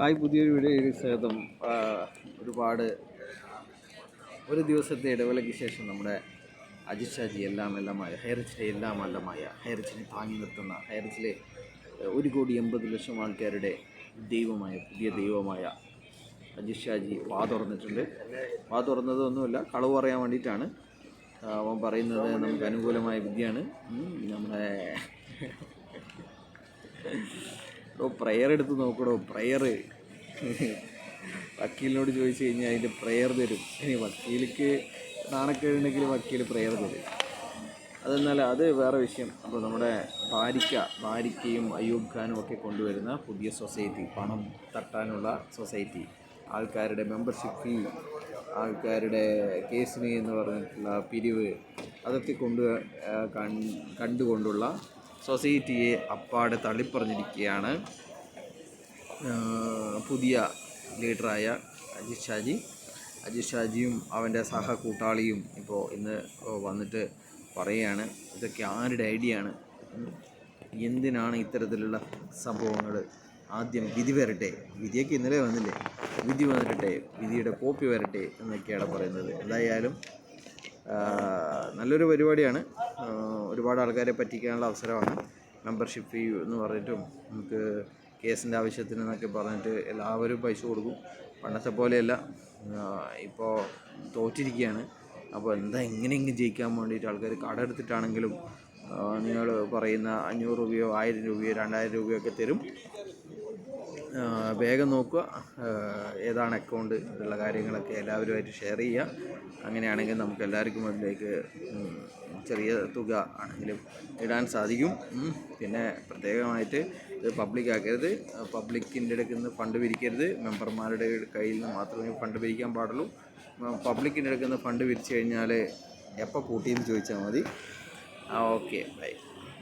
Hi പുതിയൊരു വീഡിയോയിലേക്ക് സ്വാഗതം. ഒരുപാട് ഒരു ദിവസത്തെ ഇടവേളയ്ക്ക് ശേഷം നമ്മുടെ അജിത് ഷാജി എല്ലാം എല്ലാമായ ഹൈറിച്ചിലെ എല്ലാം എല്ലാമായ ഹൈറിച്ചിനെ താങ്ങി നിർത്തുന്ന ഹൈറിച്ചിലെ ഒരു കോടി എൺപത് ലക്ഷം ആൾക്കാരുടെ ദൈവമായ പുതിയ ദൈവമായ അജിത് ഷാജി വാ തുറന്നിട്ടുണ്ട്. വാ തുറന്നതൊന്നുമല്ല കളവ് പറയാൻ വേണ്ടിയിട്ടാണ്. അവൻ പറയുന്നത് നമുക്ക് അനുകൂലമായ വിദ്യയാണ്. നമ്മുടെ ഓ പ്രയർ എടുത്ത് നോക്കടോ പ്രയർ വക്കീലിനോട് ചോദിച്ചു കഴിഞ്ഞാൽ അതിന്റെ പ്രയർ തരും. ഇനി വക്കീലിക്ക് നാണക്കേടുണ്ടെങ്കിൽ വക്കീൽ പ്രയർ തരും. അതെന്നാൽ അത് വേറെ വിഷയം. അപ്പോൾ നമ്മുടെ ബാരിക്ക ബാരിക്കയും അയ്യൂബ് ഖാനും ഒക്കെ കൊണ്ടുവരുന്ന പുതിയ സൊസൈറ്റി പണം തട്ടാനുള്ള സൊസൈറ്റി ആൾക്കാരുടെ മെമ്പർഷിപ്പ് ഫീ ആൾക്കാരുടെ കേസിന് എന്ന് പറഞ്ഞിട്ടുള്ള പിരിവ് അതൊക്കെ കൊണ്ട് കണ്ടുകൊണ്ടുള്ള സൊസൈറ്റിയെ അപ്പാടെ തള്ളിപ്പറഞ്ഞിരിക്കുകയാണ് പുതിയ ലീഡറായ അജിത് ഷാജി. അജിത് ഷാജിയും അവന്റെ സഹ കൂട്ടാളിയും ഇപ്പോൾ ഇന്ന് വന്നിട്ട് പറയുകയാണ് ഇതൊക്കെ ആരുടെ ഐഡിയ ആണ്. എന്തിനാണ് ഇത്തരത്തിലുള്ള സംഭവങ്ങൾ ആദ്യം വിധി വരട്ടെ? വിധിയൊക്കെ ഇന്നലെ വന്നില്ലേ? വിധി വന്നിട്ടെ വിധിയുടെ കോപ്പി വരട്ടെ എന്നൊക്കെയാണ് പറയുന്നത്. എന്തായാലും നല്ലൊരു പരിപാടിയാണ്. ഒരുപാട് ആൾക്കാരെ പറ്റിക്കാനുള്ള അവസരമാണ്. മെമ്പർഷിപ്പ് ഫീ എന്ന് പറഞ്ഞിട്ടും നമുക്ക് കേസിന്റെ ആവശ്യത്തിന് എന്നൊക്കെ പറഞ്ഞിട്ട് എല്ലാവരും പൈസ കൊടുക്കും. പണ്ടത്തെ പോലെയല്ല. ഇപ്പോൾ തോറ്റിരിക്കുകയാണ്. അപ്പോൾ എന്താ എങ്ങനെയെങ്കിലും ജയിക്കാൻ വേണ്ടിയിട്ട് ആൾക്കാർ കടമെടുത്തിട്ടാണെങ്കിലും നിങ്ങൾ പറയുന്ന അഞ്ഞൂറ് രൂപയോ ആയിരം രൂപയോ രണ്ടായിരം രൂപയോ ഒക്കെ തരും. വേഗം നോക്കുക. ഏതാണ് അക്കൗണ്ട് എന്നുള്ള കാര്യങ്ങളൊക്കെ എല്ലാവരുമായിട്ട് ഷെയർ ചെയ്യുക. അങ്ങനെയാണെങ്കിൽ നമുക്ക് എല്ലാവർക്കും അതിലേക്ക് ചെറിയ തുക ആണെങ്കിലും ഇടാൻ സാധിക്കും. പിന്നെ പ്രത്യേകമായിട്ട് ഇത് പബ്ലിക് ആക്കരുത്. പബ്ലിക്കിന്റെ അടുക്കിൽ നിന്ന് ഫണ്ട് പിരിക്കരുത്. മെമ്പർമാരുടെ കയ്യിൽ നിന്ന് മാത്രമേ ഫണ്ട് പിരിക്കാൻ പാടുള്ളൂ. പബ്ലിക്കിന്റെ അടുക്കുന്ന നിന്ന് ഫണ്ട് പിരിച്ചു കഴിഞ്ഞാൽ എപ്പോൾ പൂട്ടിയെന്ന് ചോദിച്ചാൽ മതി. Okay bye